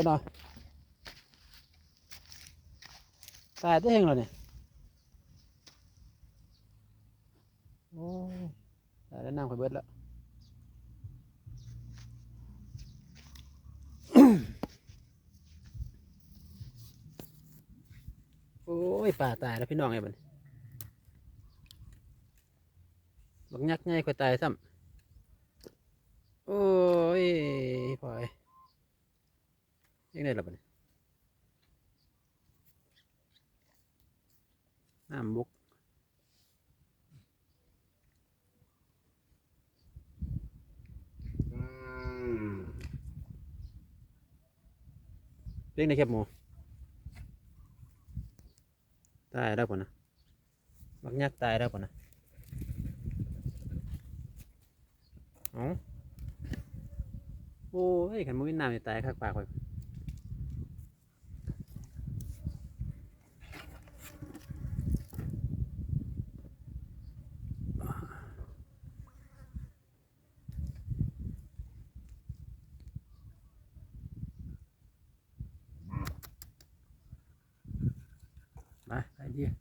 ยเนาะตายได้เฮงแล้วเนี่ยโอ้ตายแล้วน้ำค่อยเบิดแล้วโอ้ยป่าตายแล้วพี่น้องไอ้บัดนบักยักษ์ใหญ่ค่อยตายซ้ำโอ้ย ยังไงล่ะบัดนี้น้ำบุกเรียกในแคบหมูตายแล้วป่ะนะบักยักตายแล้วป่ะนะอ๋อโอ้ยขันมุ้ยน้ำจะตายคักปากไป เดียว